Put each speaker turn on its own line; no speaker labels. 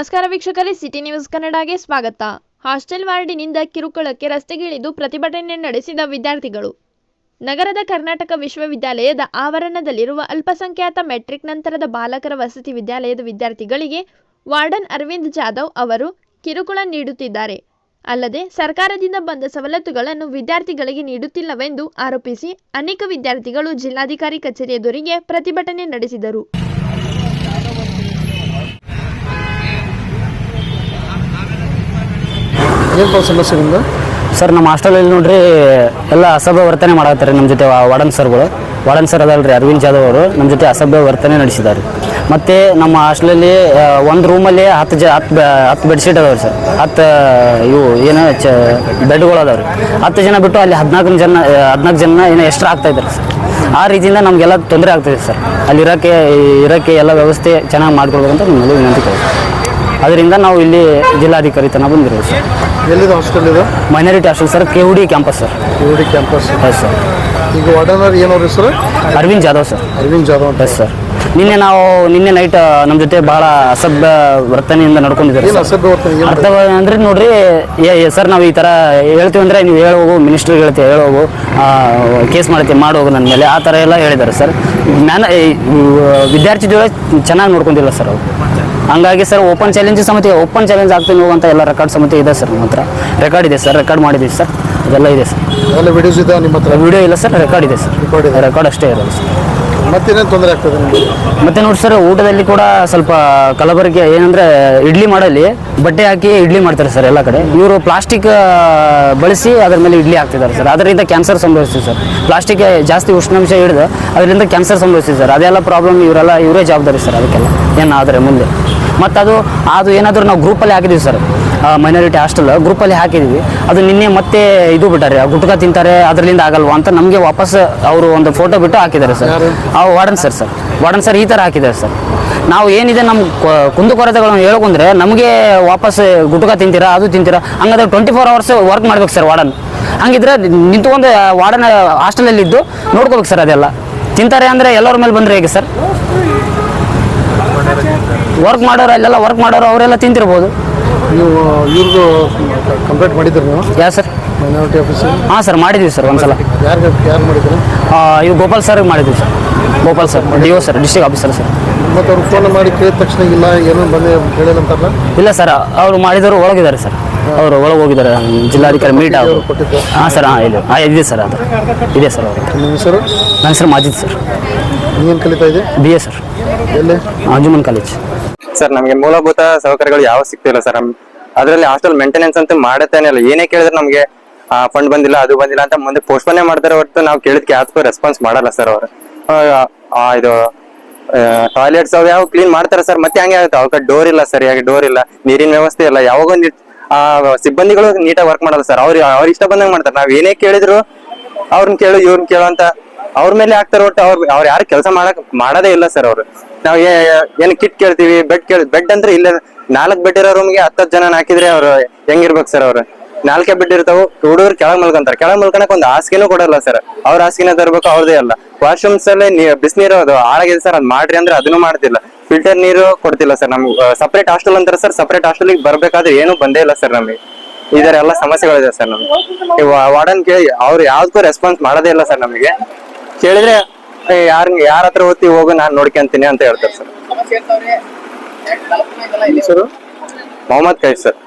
ನಮಸ್ಕಾರ ವೀಕ್ಷಕರೇ, city news ಕನ್ನಡಗೆ ಸ್ವಾಗತ. ಹಾಸ್ಟೆಲ್ ವಾರ್ಡಿನಿಂದ ಕಿರುಕುಳಕ್ಕೆ ರಸ್ತೆಗಿಳಿದು ಪ್ರತಿಭಟನೆ ನಡೆಸಿದ ವಿದ್ಯಾರ್ಥಿಗಳು. ನಗರದ ಕರ್ನಾಟಕ ವಿಶ್ವವಿದ್ಯಾಲಯದ ಆವರಣದಲ್ಲಿರುವ ಅಲ್ಪಸಂಖ್ಯಾತ ಮೆಟ್ರಿಕ್ ನಂತರದ ಬಾಲಕರ ವಸತಿ ವಿದ್ಯಾಲಯದ ವಿದ್ಯಾರ್ಥಿಗಳಿಗೆ ವಾರ್ಡನ್ ಅರವಿಂದ್ ಜಾಧವ್ ಅವರು ಕಿರುಕುಳ ನೀಡುತ್ತಿದ್ದಾರೆ. ಅಲ್ಲದೆ, ಸರ್ಕಾರದಿಂದ ಬಂದ ಸವಲತ್ತುಗಳನ್ನು ವಿದ್ಯಾರ್ಥಿಗಳಿಗೆ ನೀಡುತ್ತಿಲ್ಲವೆಂದು ಆರೋಪಿಸಿ ಅನೇಕ ವಿದ್ಯಾರ್ಥಿಗಳು ಜಿಲ್ಲಾಧಿಕಾರಿ ಕಚೇರಿ ಎದುರಿಗೆ ಪ್ರತಿಭಟನೆ ನಡೆಸಿದರು.
ಏನಪ್ಪ ಸಮಸ್ಯೆ ನಿಮ್ದು?
ಸರ್ ನಮ್ಮ ಹಾಸ್ಟೆಲಲ್ಲಿ ನೋಡ್ರಿ, ಎಲ್ಲ ಅಸಭ್ಯ ವರ್ತನೆ ಮಾಡತ್ತಾರೆ ನಮ್ಮ ಜೊತೆ ವಾರ್ಡನ್ ಸರ್ಗಳು ವಾರ್ಡನ್ ಸರ್ ಅದಲ್ರಿ, ಅರವಿಂದ್ ಜಾಧವ್ ಅವರು ನಮ್ಮ ಜೊತೆ ಅಸಭ್ಯ ವರ್ತನೆ ನಡೆಸಿದ್ದಾರೆ ಮತ್ತು ನಮ್ಮ ಹಾಸ್ಟೆಲಲ್ಲಿ ಒಂದು ರೂಮಲ್ಲಿ ಹತ್ತು ಜ ಹತ್ತು ಹತ್ತು ಬೆಡ್ಶೀಟ್ ಅದಾವ್ರಿ ಸರ್ ಹತ್ತು ಇವು ಏನು ಚ ಬೆಡ್ಗಳು ಅದಾವ್ರಿ ಹತ್ತು ಜನ ಬಿಟ್ಟು ಅಲ್ಲಿ ಹದಿನಾಲ್ಕು ಜನ ಹದಿನಾಲ್ಕು ಜನ ಏನೋ ಎಕ್ಸ್ಟ್ರಾ ಆಗ್ತಾ ಇದ್ದಾರೆ ಸರ್ ಆ ರೀತಿಯಿಂದ ನಮಗೆಲ್ಲ ತೊಂದರೆ ಆಗ್ತಿದೆ ಸರ್ ಅಲ್ಲಿ ಇರೋಕ್ಕೆ ಇರೋಕ್ಕೆ ಎಲ್ಲ ವ್ಯವಸ್ಥೆ ಚೆನ್ನಾಗಿ ಮಾಡ್ಕೊಳ್ಬೇಕಂತ ನಿಮ್ಮಲ್ಲಿ ವಿನಂತಿ ಕೊಡ್ತೀನಿ. ಅದರಿಂದ ನಾವು ಇಲ್ಲಿ ಜಿಲ್ಲಾಧಿಕಾರಿ ತನಕ ಬಂದಿರೋದು ಸರ್.
ಎಲ್ಲಿದೆ ಹಾಸ್ಟೆಲ್ ಇದು?
Minority hostel sir K D campus sir.
UD campus
yes sir
ಈಗ ವಾರ್ಡನರ್ ಏನವ್ರ ಸರ್
ಅರವಿಂದ್ ಜಾಧವ್ ಸರ್.
ಅರವಿಂದ್ ಜಾಧವ್ ಅಂತ.
ಎಸ್ ಸರ್ ನಿನ್ನೆ ನಾವು ನಿನ್ನೆ ನೈಟ್ ನಮ್ಮ ಜೊತೆ ಬಹಳ ಅಸಭ್ಯ ವರ್ತನೆಯಿಂದ ನಡ್ಕೊಂಡಿದ್ದಾರೆ
ಏನು
ಸರ್.
ಅಸಭ್ಯ ವರ್ತನೆ? ಏನು
ಅರ್ಥ ಅಂದ್ರೆ ನೋಡ್ರಿ ಏ ಏ ಸರ್ ನಾವು ಈ ಥರ ಹೇಳ್ತೀವಿ ಅಂದರೆ ನೀವು ಹೇಳೋಗು ಮಿನಿಸ್ಟ್ರಿಗೆ ಹೇಳ್ತೀವಿ ಹೇಳೋಗು ಕೇಸ್ ಮಾಡ್ತೀವಿ ಮಾಡೋಗು ನನ್ನ ಮೇಲೆ. ಆ ಥರ ಎಲ್ಲ ಹೇಳಿದ್ದಾರೆ ಸರ್. ನಾನು ವಿದ್ಯಾರ್ಥಿ ಜೊತೆ ಚೆನ್ನಾಗಿ ನೋಡ್ಕೊಂಡಿಲ್ಲ ಸರ್ ಅವರು. ಹಂಗಾಗಿ ಸರ್ ಓಪನ್ ಚಾಲೆಂಜ್ ಸಮಿತಿ ಓಪನ್ ಚಾಲೆಂಜ್ ಆಗ್ತೀನಿ ಅಂತ ಎಲ್ಲ ರೆಕಾರ್ಡ್ ಸಮಿತಿ ಇದೆ ಸರ್ ನಮ್ಮ ಹತ್ರ. ರೆಕಾರ್ಡ್ ಇದೆ ಸರ್ ರೆಕಾರ್ಡ್ ಮಾಡಿದ್ದೀವಿ ಸರ್. ಅದೆಲ್ಲ ಇದೆ ಸರ್.
ಎಲ್ಲ ವಿಡಿಯೋಸ್ ಇದೆ ನಿಮ್ಮ ಹತ್ರ?
ವಿಡಿಯೋ ಇಲ್ಲ ಸರ್ ರೆಕಾರ್ಡ್ ಇದೆ ಸರ್. ರೆಕಾರ್ಡ್ ಅಷ್ಟೇ ಇರೋದು ಸರ್.
ಮತ್ತೇನೇನು ತೊಂದರೆ ಆಗ್ತದೆ
ಮತ್ತೆ ನೋಡಿ ಸರ್, ಊಟದಲ್ಲಿ ಕೂಡ ಸ್ವಲ್ಪ ಕಲಬೆರಕೆ ಏನಂದ್ರೆ ಇಡ್ಲಿ ಮಾಡಲಿ ಬಟ್ಟೆ ಹಾಕಿ ಇಡ್ಲಿ ಮಾಡ್ತಾರೆ ಸರ್ ಎಲ್ಲ ಕಡೆ. ಇವರು ಪ್ಲಾಸ್ಟಿಕ್ ಬಳಸಿ ಅದ್ರ ಮೇಲೆ ಇಡ್ಲಿ ಹಾಕ್ತಿದ್ದಾರೆ ಸರ್. ಅದರಿಂದ ಕ್ಯಾನ್ಸರ್ ಸಂಭವಿಸ್ತಿದೆ ಸರ್. ಪ್ಲಾಸ್ಟಿಕ್ ಜಾಸ್ತಿ ಉಷ್ಣಾಂಶ ಹಿಡಿದು ಅದರಿಂದ ಕ್ಯಾನ್ಸರ್ ಸಂಭವಿಸ್ತಿದೆ ಸರ್. ಅದೆಲ್ಲ ಪ್ರಾಬ್ಲಮ್ ಇವರೆಲ್ಲ, ಇವರೇ ಜವಾಬ್ದಾರಿ ಸರ್ ಅದಕ್ಕೆಲ್ಲ. ಏನಾದರೆ ಮುಂದೆ. ಮತ್ತು ಅದು ಅದು ಏನಾದರೂ ನಾವು ಗ್ರೂಪಲ್ಲಿ ಹಾಕಿದ್ದೀವಿ ಸರ್ ಮೈನಾರಿಟಿ ಹಾಸ್ಟೆಲ್ ಗ್ರೂಪಲ್ಲಿ ಹಾಕಿದ್ದೀವಿ ಅದು ನಿನ್ನೆ ಮತ್ತೆ ಇದು ಬಿಟ್ಟಾರೆ ಗುಟ್ಕ ತಿಂತಾರೆ ಅದರಿಂದ ಆಗಲ್ವಾ ಅಂತ ನಮಗೆ ವಾಪಸ್ ಅವರು ಒಂದು ಫೋಟೋ ಬಿಟ್ಟು ಹಾಕಿದ್ದಾರೆ ಸರ್? ಆ warden sir sir warden sir ಈ ಥರ ಹಾಕಿದ್ದಾರೆ ಸರ್ ನಾವು ಏನಿದೆ ನಮ್ಮ ಕುಂದುಕೊರತೆಗಳನ್ನು ಹೇಳ್ಕೊಂಡ್ರೆ ನಮಗೆ ವಾಪಸ್ ಗುಟ್ಕ ತಿಂತೀರಾ ಅದು ತಿಂತೀರಾ? ಹಂಗಾದ್ರೆ ಟ್ವೆಂಟಿ ಫೋರ್ ಅವರ್ಸ್ ವರ್ಕ್ ಮಾಡ್ಬೇಕು ಸರ್ ವಾರ್ಡನ್ ಹಂಗಿದ್ರೆ ನಿಂತ್ಕೊಂಡು ವಾರ್ಡನ್ ಹಾಸ್ಟೆಲಲ್ಲಿ ಇದ್ದು ನೋಡ್ಕೋಬೇಕು ಸರ್ ಅದೆಲ್ಲ. ತಿಂತಾರೆ ಅಂದರೆ ಎಲ್ಲರ ಮೇಲೆ ಬಂದರೆ ಹೇಗೆ ಸರ್ ವರ್ಕ್ ಮಾಡೋರು ಅಲ್ಲೆಲ್ಲ ವರ್ಕ್ ಮಾಡೋರು ಅವರೆಲ್ಲ ತಿಂತಿರ್ಬೋದು
ನೀವು ಇವ್ರದ್ದು ಕಂಪ್ಲೇಂಟ್ ಮಾಡಿದ್ರು ನೀವು?
Yeah sir?
ಮೈನಾರಿಟಿ ಆಫೀಸರ್
ಹಾಂ ಸರ್ ಮಾಡಿದ್ದೀವಿ ಸರ್ ಒಂದ್ಸಲ.
ಯಾರಿಗೆ ಯಾರು ಮಾಡಿದ್ರು
ಇದು ಗೋಪಾಲ್ ಸರ್ಗೆ ಮಾಡಿದ್ವಿ sir. Gopal sir D sir district officer sir.
ಮತ್ತು ಅವ್ರು ಫೋನ್ ಮಾಡಿ ಕೇಳಿದ ತಕ್ಷಣ ಇಲ್ಲ ಏನೋ ಬಂದೆ ಹೇಳಿಲ್ಲ ಅಂತಾರಲ್ಲ
ಇಲ್ಲ ಸರ್ ಅವರು ಮಾಡಿದವರು ಒಳಗಿದ್ದಾರೆ ಸರ್. ಅವರು ಒಳಗೆ ಹೋಗಿದ್ದಾರೆ ಜಿಲ್ಲಾಧಿಕಾರಿ ಮೀಟ್ ಆಗಿ
ಅವ್ರು ಕೊಟ್ಟಿದ್ದು.
ಹಾಂ ಸರ್ ಹಾಂ ಇಲ್ಲ ಹಾಂ ಇದೆ ಸರ್ ಅದು. ಇದೆ ಸರ್ ಅವರು
ನಿಮ್ಮ ಹೆಸರು?
ನನ್ನ ಹೆಸರು ಮಾಜಿದ್ ಸರ್.
ನೀನು ಕಲಿತಾ ಇದೆ
ಬಿ ಎ ಸರ್.
ಎಲ್ಲಿ?
ಅಂಜುಮನ್ ಕಾಲೇಜ್.
ಸರ್, ನಮಗೆ ಮೂಲಭೂತ ಸೌಕರ್ಯಗಳು ಯಾವ ಸಿಗ್ತಿಲ್ಲ ಸರ್. ಅದರಲ್ಲಿ ಹಾಸ್ಟೆಲ್ ಮೇಂಟೆನೆನ್ಸ್ ಅಂತ ಮಾಡತ್ತೇನೆ ಇಲ್ಲ ಏನೇ ಕೇಳಿದ್ರೆ ನಮಗೆ ಫಂಡ್ ಬಂದಿಲ್ಲ, ಅದು ಬಂದಿಲ್ಲ ಅಂತ ಮುಂದೆ ಪೋಸ್ಟ್ಪೋನೇ ಮಾಡ್ತಾರೆ ಹೊರತು ನಾವು ಕೇಳಿದ್ಕೆ ಯಾವ್ದಕ್ಕೂ ರೆಸ್ಪಾನ್ಸ್ ಮಾಡಲ್ಲ ಸರ್ ಅವರು. ಇದು ಟಾಯ್ಲೆಟ್ಸ್ ಅವು ಯಾವ ಕ್ಲೀನ್ ಮಾಡ್ತಾರೆ ಸರ್. ಮತ್ತೆ ಹಂಗೆ ಆಗುತ್ತೆ. ಅವಕ್ಕೆ ಡೋರ್ ಇಲ್ಲ ಸರಿಯಾಗಿ ಡೋರ್ ಇಲ್ಲ? ನೀರಿನ ವ್ಯವಸ್ಥೆ ಇಲ್ಲ. ಯಾವಾಗ ಒಂದು ಸಿಬ್ಬಂದಿಗಳು ನೀಟಾಗಿ ವರ್ಕ್ ಮಾಡಲ್ಲ ಸರ್. ಅವ್ರು ಅವ್ರ ಇಷ್ಟ ಬಂದಂಗೆ ಮಾಡ್ತಾರೆ. ನಾವು ಏನೇ ಕೇಳಿದ್ರು ಅವ್ರನ್ನ ಕೇಳು ಇವ್ರನ್ನ ಕೇಳು ಅಂತ ಅವ್ರ ಮೇಲೆ ಹಾಕ್ತಾರೆ ಒಟ್ಟು ಅವ್ರ ಅವ್ರು ಯಾರು ಕೆಲಸ ಮಾಡಕ್ ಮಾಡೋದೇ ಇಲ್ಲ ಸರ್ ಅವ್ರು. ನಾವ್ ಏನ್ ಕಿಟ್ ಕೇಳ್ತೀವಿ ಬೆಡ್ ಕೇಳ ಬೆಡ್ ಅಂದ್ರೆ ಇಲ್ಲ ನಾಲ್ಕ್ ಬೆಡ್ ಇರೋ ರೂಮ್ಗೆ ಹತ್ತತ್ತು ಜನ ಹಾಕಿದ್ರೆ ಅವ್ರು ಹೆಂಗಿರ್ಬೇಕು ಸರ್ ಅವ್ರು. ನಾಲ್ಕೇ ಬೆಡ್ ಇರ್ತಾವು, ಹುಡುಗರು ಕೆಳಗ್ ಮಲ್ಕೊಂತಾರೆ. ಕೆಳಗ್ ಮಲ್ಕೊಳಕ್ ಒಂದು ಹಾಸಿಗೆನೂ ಕೊಡಲ್ಲ ಸರ್ ಅವ್ರ ಹಾಸಿಗೆನ ತರ್ಬೇಕು, ಅವ್ರದೇ ಅಲ್ಲ. ವಾಶ್ರೂಮ್ಸ್ ಅಲ್ಲಿ ಬಿಸಿನೀರು ಅದು ಹಾಳಾಗಿದೆ ಸರ್ ಅದ್ ಮಾಡ್ರಿ ಅಂದ್ರೆ ಅದನ್ನು ಮಾಡ್ತಿಲ್ಲ. ಫಿಲ್ಟರ್ ನೀರು ಕೊಡ್ತಿಲ್ಲ ಸರ್ ನಮ್ಗೆ. ಸಪ್ರೇಟ್ ಹಾಸ್ಟೆಲ್ ಅಂತಾರೆ ಸರ್ ಸಪ್ರೇಟ್ ಹಾಸ್ಟೆಲ್ ಬರ್ಬೇಕಾದ್ರೆ ಏನು ಬಂದೇ ಇಲ್ಲ ಸರ್ ನಮಗೆ. ಇದರ ಎಲ್ಲ ಸಮಸ್ಯೆಗಳಿದೆ ಸರ್ ನಮ್ಗೆ. ವಾರ್ಡನ್ ಕೇಳಿ ಅವ್ರು ಯಾವ್ದಕ್ಕೂ ರೆಸ್ಪಾನ್ಸ್ ಮಾಡೋದೇ ಇಲ್ಲ ಸರ್ ನಮಗೆ. ಕೇಳಿದ್ರೆ ಯಾರ ಯಾರ ಹತ್ರ ಓದ್ತಿ ಹೋಗು ನಾನು ನೋಡ್ಕೊಂತೀನಿ ಅಂತ ಹೇಳ್ತಾರೆ ಸರ್. ಮೊಹಮ್ಮದ್ ಕೈ ಸರ್.